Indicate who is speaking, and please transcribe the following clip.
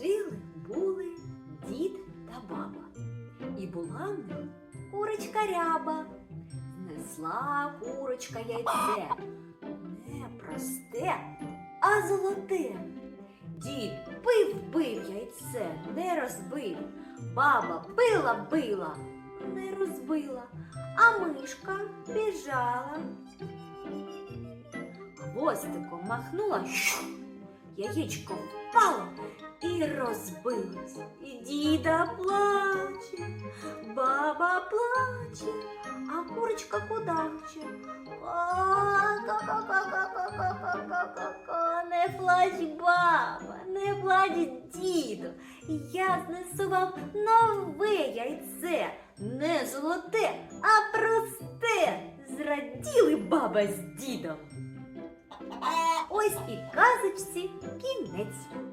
Speaker 1: Жили були дід та баба. І була в них курочка ряба. Знесла курочка яйце. Не просте, а золоте. Дід пив бив яйце, не розбив. Баба била била, не розбила, а мишка біжала. Хвостиком махнула, яєчко впало розбилась, і діда плаче, баба плаче, а курочка кудахче. Не плач, баба, не плач, діду. Я знесу вам нове яйце, не золоте, а просте. Зраділи баба з дідом. Э, ось і казочці кінець.